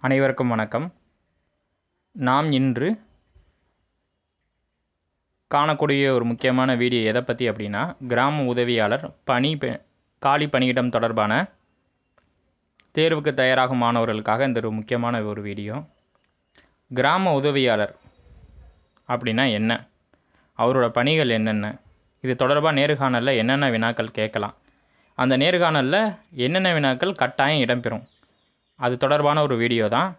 அனைவருக்கும் வணக்கம். நாம் இன்று காணக்கூடிய ஒரு முக்கியமான வீடியோ எதை பற்றி அப்படின்னா கிராம உதவியாளர் பணி பெ- காலி பணியிடம் தொடர்பான தேர்வுக்கு தயாராகும் மாணவர்களுக்காக இந்த ஒரு முக்கியமான ஒரு வீடியோ. கிராம உதவியாளர் அப்படின்னா என்ன? அவரோட பணிகள் என்னென்ன? இது தொடர்பாக நேர்காணலில் என்னென்ன வினாக்கள் கேட்கலாம்? அந்த நேர்காணலில் என்னென்ன வினாக்கள் கட்டாயம் இடம்பெறும்? அது தொடர்பான ஒரு வீடியோ தான்.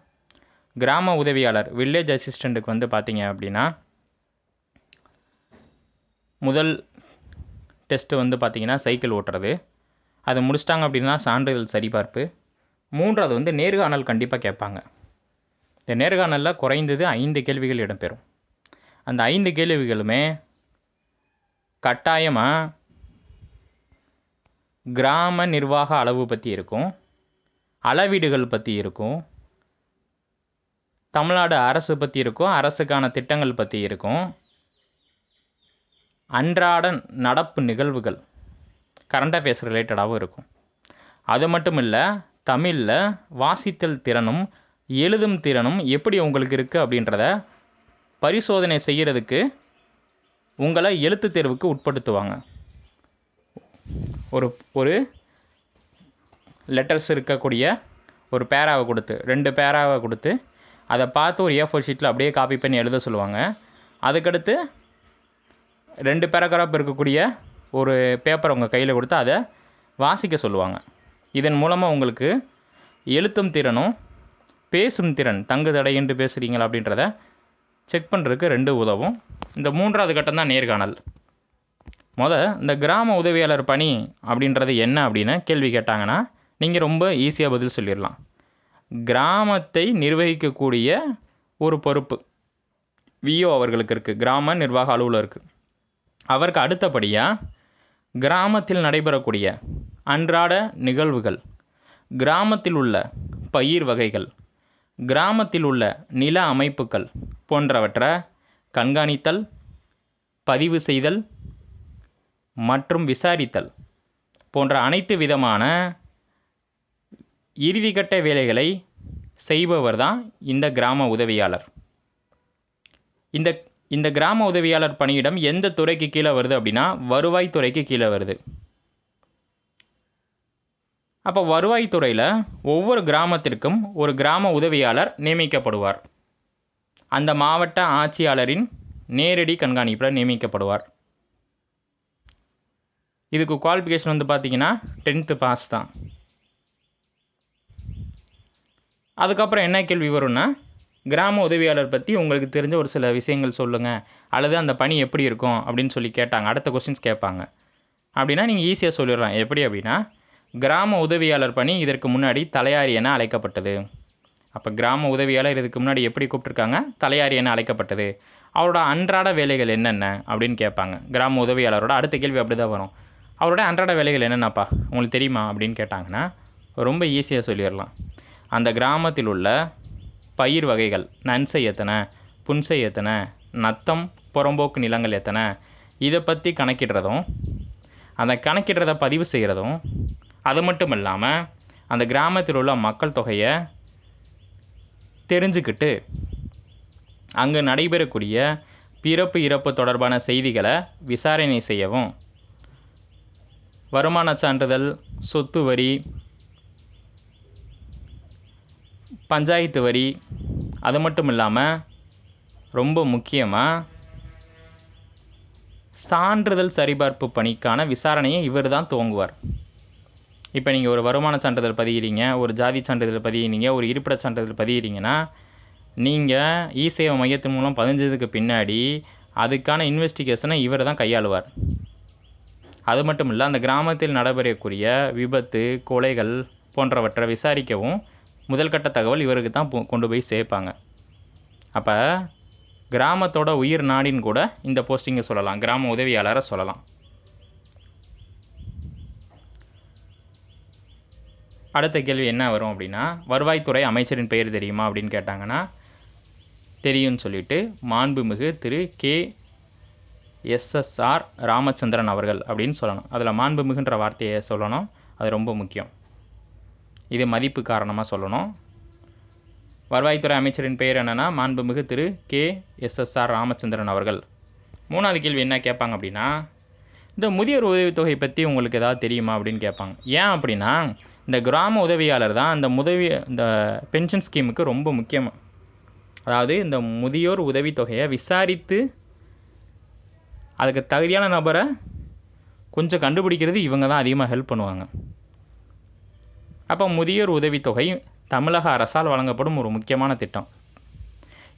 கிராம உதவியாளர் வில்லேஜ் அசிஸ்டண்ட்டுக்கு வந்து பார்த்தீங்க அப்படின்னா முதல் டெஸ்ட்டு வந்து பார்த்திங்கன்னா சைக்கிள் ஓட்டுறது. அதை முடிச்சிட்டாங்க அப்படின்னா சான்றிதழ் சரிபார்ப்பு. மூன்றாவது வந்து நேர்காணல் கண்டிப்பாக கேட்பாங்க. இந்த நேர்காணலில் குறைந்தது ஐந்து கேள்விகள் இடம்பெறும். அந்த ஐந்து கேள்விகளுமே கட்டாயமாக கிராம நிர்வாக அளவு பற்றி இருக்கும். அளவீடுகள் பற்றி இருக்கும். தமிழ்நாடு அரசு பற்றி இருக்கும். அரசுக்கான திட்டங்கள் பற்றி இருக்கும். அன்றாட நடப்பு நிகழ்வுகள் கரண்ட் அஃபேர்ஸ் ரிலேட்டடாகவும் இருக்கும். அது மட்டும் இல்லை தமிழில் வாசித்தல் திறனும் எழுதும் திறனும் எப்படி உங்களுக்கு இருக்குது அப்படின்றத பரிசோதனை செய்கிறதுக்கு உங்களை எழுத்து தேர்வுக்கு உட்படுத்துவாங்க. ஒரு ஒரு லெட்டர்ஸ் இருக்கக்கூடிய ஒரு பேராவை கொடுத்து ரெண்டு பேராவை கொடுத்து அதை பார்த்து ஒரு ஏ ஃபோர் ஷீட்டில் அப்படியே காப்பி பண்ணி எழுத சொல்லுவாங்க. அதுக்கடுத்து ரெண்டு பேராகிராஃப் இருக்கக்கூடிய ஒரு பேப்பர் உங்கள் கையில் கொடுத்து அதை வாசிக்க சொல்லுவாங்க. இதன் மூலமாக உங்களுக்கு எழுத்தும் திறனும் பேசும் திறன் தங்கு தடையின்றி பேசுகிறீங்களா அப்படின்றத செக் பண்ணுறதுக்கு ரெண்டு உதவும். இந்த மூன்றாவது கட்டம் தான் நேர்காணல். முத இந்த கிராம உதவியாளர் பணி அப்படின்றது என்ன அப்படின்னு கேள்வி கேட்டாங்கன்னா நீங்கள் ரொம்ப ஈஸியாக பதில் சொல்லிடலாம். கிராமத்தை நிர்வகிக்கக்கூடிய ஒரு பொறுப்பு விஓ அவர்களுக்கு இருக்குது கிராம நிர்வாக அலுவலருக்கு அவருக்கு அடுத்தபடியாக கிராமத்தில் நடைபெறக்கூடிய அன்றாட நிகழ்வுகள் கிராமத்தில் உள்ள பயிர் வகைகள் கிராமத்தில் உள்ள நில அமைப்புகள் போன்றவற்றை கண்காணித்தல் பதிவு செய்தல் மற்றும் விசாரித்தல் போன்ற அனைத்து விதமான இறுதிக்கட்ட வேலைகளை செய்பவர் தான் இந்த கிராம உதவியாளர். இந்த இந்த கிராம உதவியாளர் பணியிடம் எந்த துறைக்கு கீழே வருது அப்படின்னா வருவாய்த்துறைக்கு கீழே வருது. அப்போ வருவாய்த்துறையில் ஒவ்வொரு கிராமத்திற்கும் ஒரு கிராம உதவியாளர் நியமிக்கப்படுவார். அந்த மாவட்ட ஆட்சியாளரின் நேரடி கண்காணிப்பில் நியமிக்கப்படுவார். இதுக்கு குவாலிஃபிகேஷன் வந்து பார்த்திங்கன்னா டென்த்து பாஸ் தான். அதுக்கப்புறம் என்ன கேள்வி வரும்னா கிராம உதவியாளர் பற்றி உங்களுக்கு தெரிஞ்ச ஒரு சில விஷயங்கள் சொல்லுங்கள் அல்லது அந்த பணி எப்படி இருக்கும் அப்படின்னு சொல்லி கேட்டாங்க. அடுத்த கொஸ்டின்ஸ் கேட்பாங்க. அப்படின்னா நீங்கள் ஈஸியாக சொல்லிடலாம். எப்படி அப்படின்னா கிராம உதவியாளர் பணி இதற்கு முன்னாடி தலையாரி என அழைக்கப்பட்டது. அப்போ கிராம உதவியாளர் இதுக்கு முன்னாடி எப்படி கூப்பிட்ருக்காங்க தலையாரி என அழைக்கப்பட்டது. அவரோட அன்றாட வேலைகள் என்னென்ன அப்படின்னு கேட்பாங்க. கிராம உதவியாளரோட அடுத்த கேள்வி அப்படி தான் வரும். அவரோட அன்றாட வேலைகள் என்னென்னப்பா? உங்களுக்கு தெரியுமா அப்படின்னு கேட்டாங்கன்னா ரொம்ப ஈஸியாக சொல்லிடலாம். அந்த கிராமத்தில் உள்ள பயிர் வகைகள் நன்சை எத்தனை புன்சை எத்தனை நத்தம் புறம்போக்கு நிலங்கள் எத்தனை இதை பற்றி கணக்கிடுறதும் அந்த கணக்கிடுறத பதிவு செய்கிறதும் அது மட்டும் இல்லாமல் அந்த கிராமத்தில் உள்ள மக்கள் தொகையை தெரிஞ்சுக்கிட்டு அங்கு நடைபெறக்கூடிய பிறப்பு இறப்பு தொடர்பான செய்திகளை விசாரணை செய்யவும் வருமான சான்றிதழ் சொத்து வரி பஞ்சாயத்து வரி அது மட்டும் இல்லாமல் ரொம்ப முக்கியமாக சான்றிதழ் சரிபார்ப்பு பணிக்கான விசாரணையை இவர் தான் துவங்குவார். இப்போ நீங்கள் ஒரு வருமான சான்றிதழ் பதிகிறீங்க ஒரு ஜாதி சான்றிதழ் பதிகிறீங்க ஒரு இருப்பிட சான்றிதழ் பதிகிறீங்கன்னா நீங்கள் இ சேவை மையத்தின் மூலம் பதிஞ்சதுக்கு பின்னாடி அதுக்கான இன்வெஸ்டிகேஷனை இவர் தான் கையாளுவார். அது மட்டும் இல்லை அந்த கிராமத்தில் நடைபெறக்கூடிய விபத்து கொலைகள் போன்றவற்றை விசாரிக்கவும் முதல்கட்ட தகவல் இவருக்கு தான் போ- கொண்டு போய் சேர்ப்பாங்க. அப்போ கிராமத்தோட உயிர் நாடின்னு கூட இந்த போஸ்டிங்கை சொல்லலாம். கிராம உதவியாளரை சொல்லலாம். அடுத்த கேள்வி என்ன வரும் அப்படின்னா வருவாய்த்துறை அமைச்சரின் பெயர் தெரியுமா அப்படின்னு கேட்டாங்கன்னா தெரியும்னு சொல்லிட்டு மாண்புமிகு திரு கே. எஸ்எஸ்ஆர் ராமச்சந்திரன் அவர்கள் அப்படின்னு சொல்லணும். அதில் மாண்புமிகுன்ற வார்த்தையை சொல்லணும். அது ரொம்ப முக்கியம். இது மதிப்பு காரணமாக சொல்லணும். வருவாய்த்துறை அமைச்சரின் பெயர் என்னென்னா மாண்புமிகு திரு கே. எஸ்எஸ்ஆர் ராமச்சந்திரன் அவர்கள். மூணாவது கேள்வி என்ன கேட்பாங்க அப்படின்னா இந்த முதியோர் உதவித்தொகை பற்றி உங்களுக்கு ஏதாவது தெரியுமா அப்படின்னு கேட்பாங்க. ஏன் அப்படின்னா இந்த கிராம உதவியாளர் தான் இந்த உதவி இந்த பென்ஷன் ஸ்கீமுக்கு ரொம்ப முக்கியம். அதாவது இந்த முதியோர் உதவித்தொகையை விசாரித்து அதுக்கு தகுதியான நபரை கொஞ்சம் கண்டுபிடிக்கிறது இவங்க தான் அதிகமாக ஹெல்ப் பண்ணுவாங்க. அப்போ முதியோர் உதவித்தொகை தமிழக அரசால் வழங்கப்படும் ஒரு முக்கியமான திட்டம்.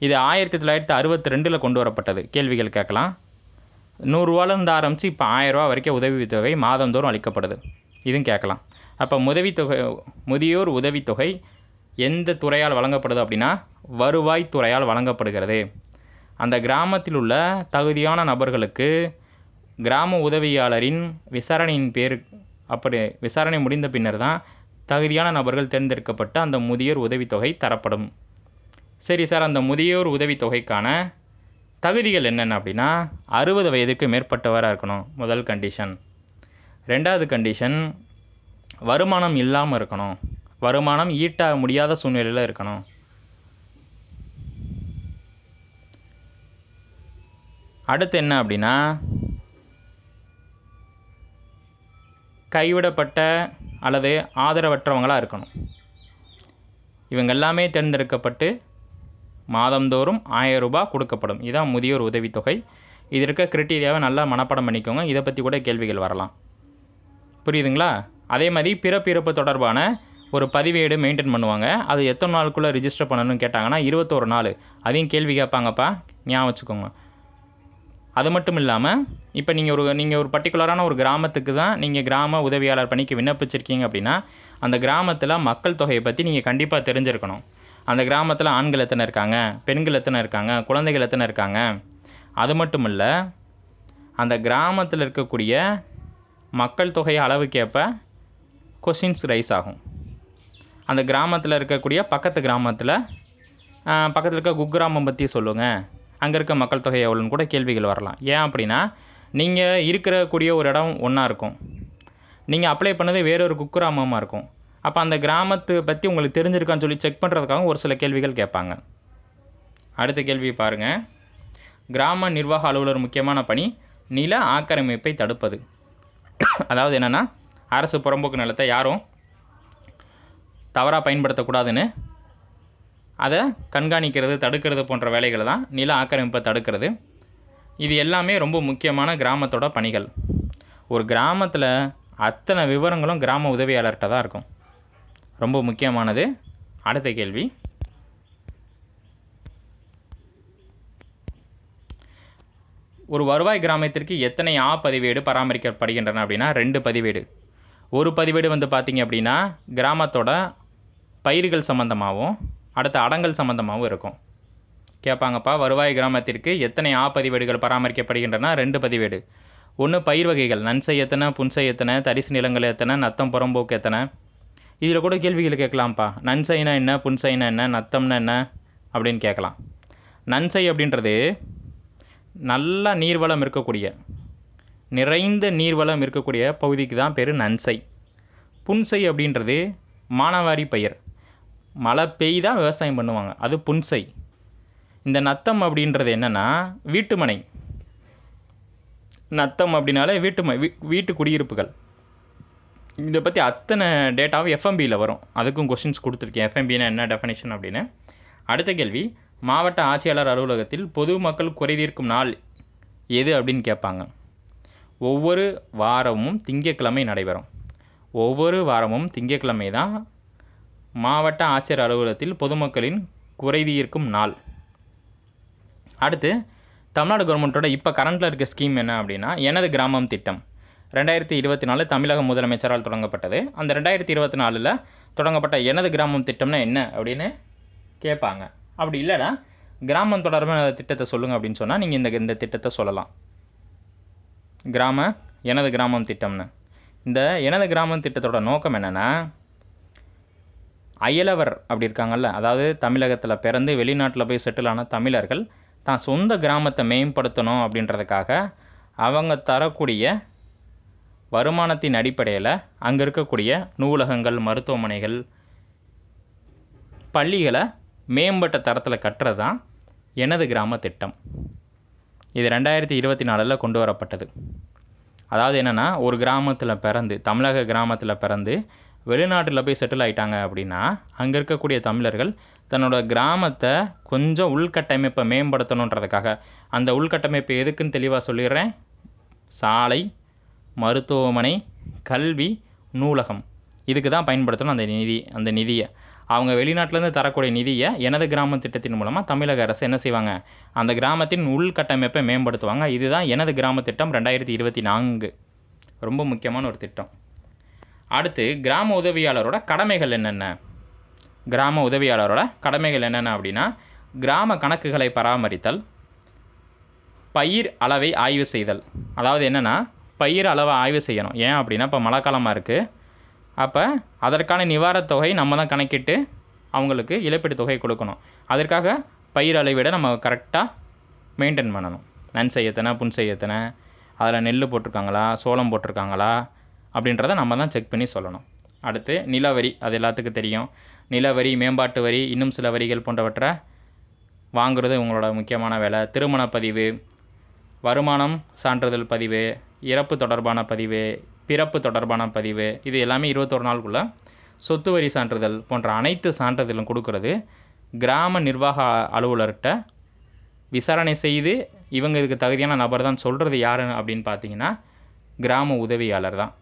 இது ஆயிரத்தி தொள்ளாயிரத்தி அறுபத்தி ரெண்டில் கொண்டு வரப்பட்டது கேள்விகள் கேட்கலாம். நூறுரூவாலேருந்து ஆரம்பித்து இப்போ ஆயிரரூவா வரைக்கும் உதவித்தொகை மாதந்தோறும் அளிக்கப்படுது. இதுவும் கேட்கலாம். அப்போ உதவித்தொகை முதியோர் உதவித்தொகை எந்த துறையால் வழங்கப்படுது அப்படின்னா வருவாய் துறையால் வழங்கப்படுகிறது. அந்த கிராமத்தில் உள்ள தகுதியான நபர்களுக்கு கிராம உதவியாளரின் விசாரணையின் பேர் அப்படி விசாரணை முடிந்த பின்னர் தான் தகுதியான நபர்கள் தேர்ந்தெடுக்கப்பட்டு அந்த முதியோர் உதவித்தொகை தரப்படும். சரி சார் அந்த முதியோர் உதவித்தொகைக்கான தகுதிகள் என்னென்ன அப்படின்னா அறுபது வயதுக்கு மேற்பட்டவராக இருக்கணும் முதல் கண்டிஷன் ரெண்டாவது கண்டிஷன் வருமானம் இல்லாமல் இருக்கணும் வருமானம் ஈட்ட முடியாத சூழ்நிலையில் இருக்கணும். அடுத்து என்ன அப்படின்னா கைவிடப்பட்ட அல்லது ஆதரவற்றவங்களாக இருக்கணும். இவங்க எல்லாமே தேர்ந்தெடுக்கப்பட்டு மாதந்தோறும் ஆயிரம் ரூபாய் கொடுக்கப்படும். இதுதான் முதியோர் உதவித்தொகை. இது இருக்க கிரிட்டீரியாவை நல்லா மனப்பாடம் பண்ணிக்கோங்க. இதை பற்றி கூட கேள்விகள் வரலாம். புரியுதுங்களா? அதே மாதிரி பிறப்பு இறப்பு தொடர்பான ஒரு பதிவேடு மெயின்டைன் பண்ணுவாங்க. அது எத்தனை நாளுக்குள்ளே ரிஜிஸ்டர் பண்ணணும்னு கேட்டாங்கன்னா இருபத்தோரு நாள். அதையும் கேள்வி கேட்பாங்கப்பா. ஞாபகம் வச்சுக்கோங்க. அது மட்டும் இல்லாமல் இப்போ நீங்கள் ஒரு நீங்கள் ஒரு பர்டிகுலரான ஒரு கிராமத்துக்கு தான் நீங்கள் கிராம உதவியாளர் பணிக்கு விண்ணப்பிச்சிருக்கீங்க அப்படின்னா அந்த கிராமத்தில் மக்கள் தொகையை பற்றி நீங்கள் கண்டிப்பாக தெரிஞ்சிருக்கணும். அந்த கிராமத்தில் ஆண்கள் எத்தனை இருக்காங்க பெண்கள் எத்தனை இருக்காங்க குழந்தைகள் எத்தனை இருக்காங்க. அது மட்டும் இல்லை அந்த கிராமத்தில் இருக்கக்கூடிய மக்கள் தொகை அளவுக்கேற்ப கொஷின்ஸ் ரைஸ் ஆகும். அந்த கிராமத்தில் இருக்கக்கூடிய பக்கத்து கிராமத்தில் பக்கத்தில் இருக்க குக்கிராமம் பற்றி சொல்லுங்கள் அங்கே இருக்க மக்கள் தொகை எவ்வளோன்னு கூட கேள்விகள் வரலாம். ஏன் அப்படின்னா நீங்கள் இருக்கிறக்கூடிய ஒரு இடம் ஒன்றா இருக்கும். நீங்கள் அப்ளை பண்ணது வேறொரு குக்கிராமமாக இருக்கும். அப்போ அந்த கிராமத்தை பற்றி உங்களுக்கு தெரிஞ்சிருக்கான்னு சொல்லி செக் பண்ணுறதுக்காக ஒரு சில கேள்விகள் கேட்பாங்க. அடுத்த கேள்வி பாருங்கள் கிராம நிர்வாக அலுவலர் முக்கியமான பணி நில ஆக்கிரமிப்பை தடுப்பது. அதாவது என்னென்னா அரசு புறம்போக்கு நிலத்தை யாரும் தவறாக பயன்படுத்தக்கூடாதுன்னு அதை கண்காணிக்கிறது தடுக்கிறது போன்ற வேலைகளை தான் நில ஆக்கிரமிப்பை தடுக்கிறது. இது எல்லாமே ரொம்ப முக்கியமான கிராமத்தோட பணிகள். ஒரு கிராமத்தில் அத்தனை விவரங்களும் கிராம உதவியாளர்கிட்ட தான் இருக்கும். ரொம்ப முக்கியமானது. அடுத்த கேள்வி. ஒரு வருவாய் கிராமத்திற்கு எத்தனை ஆ பதிவேடு பராமரிக்கப்படுகின்றன அப்படின்னா ரெண்டு பதிவேடு. ஒரு பதிவேடு வந்து பார்த்திங்க அப்படின்னா கிராமத்தோட பயிர்கள் சம்மந்தமாகவும் அடுத்து அடங்கல் சம்மந்தமாகவும் இருக்கும். கேட்பாங்கப்பா வருவாய் கிராமத்திற்கு எத்தனை ஆ பதிவேடுகள் பராமரிக்கப்படுகின்றன? ரெண்டு பதிவேடு. ஒன்று பயிர் வகைகள். நன்சை எத்தனை புன்சை எத்தனை தரிசு நிலங்கள் எத்தனை நத்தம் புறம்போக்கு எத்தனை? இதில் கூட கேள்விகள் கேட்கலாம்ப்பா. நன்சைனா என்ன புன்சைனா என்ன நத்தம்னா என்ன அப்படின்னு கேட்கலாம். நன்சை அப்படின்றது நல்ல நீர்வளம் இருக்கக்கூடிய நிறைந்த நீர்வளம் இருக்கக்கூடிய பகுதிக்கு தான் பேர் நன்சை. புன்சை அப்படின்றது மானாவாரி பயிர். மழை பெய்தா விவசாயம் பண்ணுவாங்க. அது புன்சை இந்த நத்தம் அப்படின்றது என்னென்னா வீட்டுமனை. நத்தம் அப்படின்னாலே வீட்டுமனை வீ வீட்டு குடியிருப்புகள். இதை பற்றி அத்தனை டேட்டாவும் எஃப்எம்பியில் வரும். அதுக்கும் கொஷின்ஸ் கொடுத்துருக்கேன். எஃப்எம்பினா என்ன டெஃபனேஷன் அப்படின்னு? அடுத்த கேள்வி மாவட்ட ஆட்சியாளர் அலுவலகத்தில் பொதுமக்கள் குறைதீர்க்கும் நாள் எது அப்படின்னு கேட்பாங்க. ஒவ்வொரு வாரமும் திங்கட்கிழமை நடைபெறும். ஒவ்வொரு வாரமும் திங்கட்கிழமை தான் மாவட்ட ஆட்சியர் அலுவலகத்தில் பொதுமக்களின் குறைதீர்க்கும் நாள். அடுத்து தமிழ்நாடு கவர்மெண்ட்டோட இப்போ கரண்ட்டில் இருக்க ஸ்கீம் என்ன அப்படின்னா எனது கிராமம் திட்டம். ரெண்டாயிரத்தி இருபத்தி நாலு தமிழக முதலமைச்சரால் தொடங்கப்பட்டது. அந்த ரெண்டாயிரத்தி இருபத்தி நாலில் தொடங்கப்பட்ட எனது கிராமம் திட்டம்னா என்ன அப்படின்னு கேட்பாங்க. அப்படி இல்லைனா கிராமம் தொடர்பான திட்டத்தை சொல்லுங்கள் அப்படின்னு சொன்னால் நீங்கள் இந்த இந்த திட்டத்தை சொல்லலாம். கிராம எனது கிராமம் திட்டம்னு. இந்த எனது கிராமம் திட்டத்தோட நோக்கம் என்னென்னா அயலவர் அப்படி இருக்காங்கல்ல அதாவது தமிழகத்தில் பிறந்து வெளிநாட்டில் போய் செட்டில் ஆன தமிழர்கள் தான் சொந்த கிராமத்தை மேம்படுத்தணும் அப்படின்றதுக்காக அவங்க தரக்கூடிய வருமானத்தின் அடிப்படையில் அங்கே இருக்கக்கூடிய நூலகங்கள் மருத்துவமனைகள் பள்ளிகளை மேம்பட்ட தரத்தில் கட்டுறது தான் எனது கிராம திட்டம். இது ரெண்டாயிரத்தி இருபத்தி நாலில் கொண்டு வரப்பட்டது. அதாவது என்னென்னா ஒரு கிராமத்தில் பிறந்து தமிழக கிராமத்தில் பிறந்து வெளிநாட்டில் போய் செட்டில் ஆகிட்டாங்க அப்படின்னா அங்கே இருக்கக்கூடிய தமிழர்கள் தன்னோட கிராமத்தை கொஞ்சம் உள்கட்டமைப்பை மேம்படுத்தணுன்றதுக்காக அந்த உள்கட்டமைப்பு எதுக்குன்னு தெளிவாக சொல்லிடுறேன். சாலை மருத்துவமனை கல்வி நூலகம். இதுக்கு தான் பயன்படுத்தணும் அந்த நிதி அந்த நிதியை. அவங்க வெளிநாட்டிலேருந்து தரக்கூடிய நிதியை எனது கிராம திட்டத்தின் மூலமாக தமிழக அரசு என்ன செய்வாங்க? அந்த கிராமத்தின் உள்கட்டமைப்பை மேம்படுத்துவாங்க. இதுதான் எனது கிராம திட்டம் ரெண்டாயிரத்தி இருபத்தி நான்கு. ரொம்ப முக்கியமான ஒரு திட்டம். அடுத்து கிராம உதவியாளரோட கடமைகள் என்னென்ன? கிராம உதவியாளரோட கடமைகள் என்னென்ன அப்படின்னா கிராம கணக்குகளை பராமரித்தல் பயிர் அளவை ஆய்வு செய்தல். அதாவது என்னென்னா பயிர் அளவை ஆய்வு செய்யணும். ஏன் அப்படின்னா இப்போ மழை காலமாக இருக்குது அப்போ அதற்கான நிவாரணத் தொகை நம்ம தான் கணக்கிட்டு அவங்களுக்கு இழப்பீடு தொகை கொடுக்கணும். அதற்காக பயிர் அளவிட நம்ம கரெக்டாக மெயின்டைன் பண்ணணும். நன் செய்யத்தனை புன் செய்யத்தனை அதில் நெல் போட்டிருக்காங்களா சோளம் போட்டிருக்காங்களா அப்படின்றத நம்ம தான் செக் பண்ணி சொல்லணும். அடுத்து நிலவரி அது எல்லாத்துக்கும் தெரியும். நிலவரி மேம்பாட்டு வரி இன்னும் சில வரிகள் போன்றவற்றை வாங்குறது உங்களோட முக்கியமான வேலை. திருமணப் பதிவு வருமானம் சான்றிதழ் பதிவு இறப்பு தொடர்பான பதிவு பிறப்பு தொடர்பான பதிவு இது எல்லாமே இருபத்தொரு நாளுக்குள்ளே சொத்து வரி சான்றிதழ் போன்ற அனைத்து சான்றிதழும் கொடுக்கறது கிராம நிர்வாக அலுவலர்கிட்ட விசாரணை செய்து இவங்க இதுக்கு தகுதியான நபர் தான் சொல்கிறது யாருன்னு அப்படின்னு பார்த்தீங்கன்னா கிராம உதவியாளர் தான்.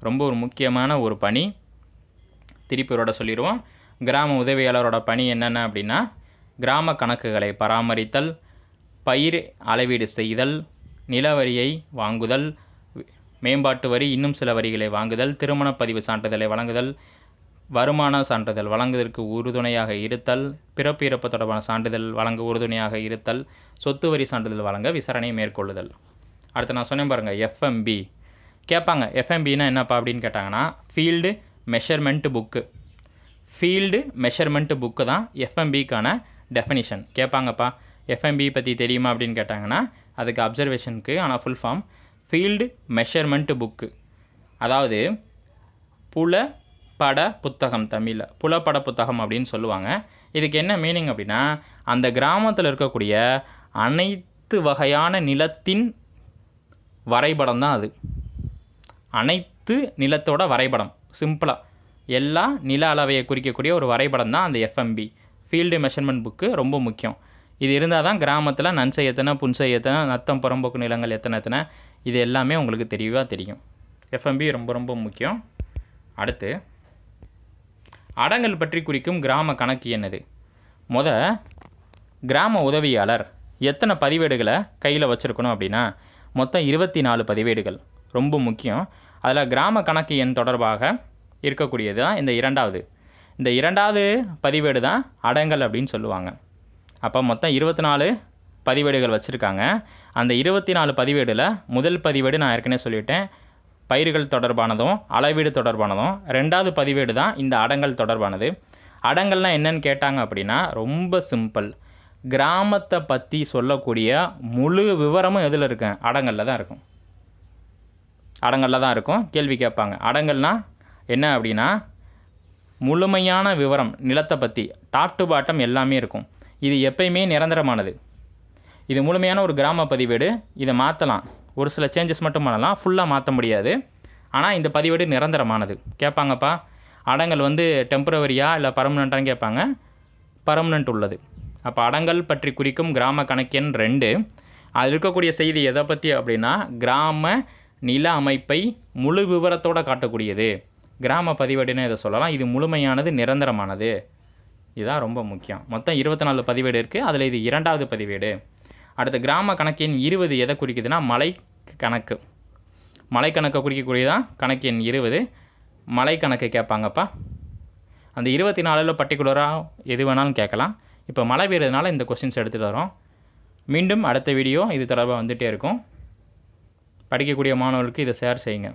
ரொம்ப ஒரு முக்கியமான ஒரு பணி. திருப்பியோட சொல்லிடுவோம் கிராம உதவியாளரோட பணி என்னென்ன அப்படின்னா கிராம கணக்குகளை பராமரித்தல் பயிர் அளவீடு செய்தல் நிலவரியை வாங்குதல் மேம்பாட்டு வரி இன்னும் சில வரிகளை வாங்குதல் திருமண பதிவு சான்றிதழை வழங்குதல் வருமான சான்றிதழ் வழங்குவதற்கு உறுதுணையாக இருத்தல் பிறப்பு இறப்பு தொடர்பான சான்றிதழ் வழங்க உறுதுணையாக இருத்தல் சொத்து வரி சான்றிதழ் வழங்க விசாரணை மேற்கொள்ளுதல். அடுத்து நான் சொன்னேன் பாருங்கள் எஃப்எம்பி கேட்பாங்க எஃப்எம்பின்னா என்னப்பா அப்படின்னு கேட்டாங்கன்னா field measurement book field measurement book தான் எஃப்எம்பிக்கான டெஃபினிஷன் கேட்பாங்கப்பா எஃப்எம்பி பற்றி தெரியுமா அப்படின்னு கேட்டாங்கன்னா அதுக்கு அப்சர்வேஷனுக்கு ஆனால் full form field measurement book அதாவது புல பட புத்தகம் தமிழில் புலப்பட புத்தகம் அப்படின்னு சொல்லுவாங்க. இதுக்கு என்ன மீனிங் அப்படின்னா அந்த கிராமத்தில் இருக்கக்கூடிய அனைத்து வகையான நிலத்தின் வரைபடம் தான் அது. அனைத்து நிலத்தோட வரைபடம் சிம்பிளாக எல்லா நில அளவையை குறிக்கக்கூடிய ஒரு வரைபடம் தான் அந்த எஃப்எம்பி ஃபீல்டு மெஷர்மெண்ட் புக்கு ரொம்ப முக்கியம். இது இருந்தால் தான் கிராமத்தில் நன்சை எத்தனை புன்சை எத்தனை நத்தம் புறம்போக்கு நிலங்கள் எத்தனை எத்தனை இது எல்லாமே உங்களுக்கு தெளிவாக தெரியும். எஃப்எம்பி ரொம்ப ரொம்ப முக்கியம். அடுத்து அடங்கல் பற்றி குறிக்கும் கிராம கணக்கு என்னது? முத கிராம உதவியாளர் எத்தனை பதிவேடுகளை கையில் வச்சுருக்கணும் அப்படின்னா மொத்தம் இருபத்தி நாலு பதிவேடுகள். ரொம்ப முக்கியம். அதில் கிராம கணக்கு எண் தொடர்பாக இருக்கக்கூடியது தான் இந்த இரண்டாவது. இந்த இரண்டாவது பதிவேடு தான் அடங்கல் அப்படின்னு சொல்லுவாங்க. அப்போ மொத்தம் இருபத்தி நாலு பதிவேடுகள் வச்சுருக்காங்க. அந்த இருபத்தி நாலு பதிவேடில் முதல் பதிவேடு நான் ஏற்கனவே சொல்லிட்டேன். பயிர்கள் தொடர்பானதும் அளவீடு தொடர்பானதும். ரெண்டாவது பதிவேடு தான் இந்த அடங்கல் தொடர்பானது. அடங்கல்னால் என்னன்னு கேட்டாங்க அப்படின்னா ரொம்ப சிம்பிள். கிராமத்தை பற்றி சொல்லக்கூடிய முழு விவரமும் எதில் இருக்கும் அடங்கலில் தான் இருக்கும். அடங்கலில் தான் இருக்கும். கேள்வி கேட்பாங்க. அடங்கல்னால் என்ன அப்படின்னா முழுமையான விவரம் நிலத்தை பற்றி டாப் டு பாட்டம் எல்லாமே இருக்கும். இது எப்பயுமே நிரந்தரமானது. இது முழுமையான ஒரு கிராம பதிவேடு. இதை மாற்றலாம் ஒரு சில சேஞ்சஸ் மட்டும் பண்ணலாம். ஃபுல்லாக மாற்ற முடியாது. ஆனால் இந்த பதிவேடு நிரந்தரமானது. கேட்பாங்கப்பா அடங்கல் வந்து டெம்பரவரியா இல்லை பர்மனண்ட்டான்னு கேட்பாங்க. பர்மனண்ட் உள்ளது. அப்போ அடங்கல் பற்றி குறிக்கும் கிராம கணக்கெண் ரெண்டு. அதில் இருக்கக்கூடிய செய்தி எதை பற்றி அப்படின்னா கிராம நில அமைப்பை முழு விவரத்தோடு காட்டக்கூடியது. கிராம பதிவேடுன்னு இதை சொல்லலாம். இது முழுமையானது நிரந்தரமானது. இதுதான் ரொம்ப முக்கியம். மொத்தம் இருபத்தி நாலு பதிவேடு இருக்குது அதில் இது இரண்டாவது பதிவேடு. அடுத்து கிராம கணக்கின் இருபது எதை குறிக்குதுன்னா மலை கணக்கு. மலை கணக்கை குறிக்கக்கூடியதான் கணக்கின் இருபது. மலை கணக்கு கேட்பாங்கப்பா. அந்த இருபத்தி நாலில் பர்டிகுலராக எது வேணாலும் கேட்கலாம். இப்போ மழை பெய்யறதுனால இந்த கொஸ்டின்ஸ் எடுத்துகிட்டு வரோம். மீண்டும் அடுத்த வீடியோ இது தொடர்பாக வந்துகிட்டே இருக்கும். படிக்கக்கூடிய மாணவர்களுக்கு இதை ஷேர் செய்யுங்க.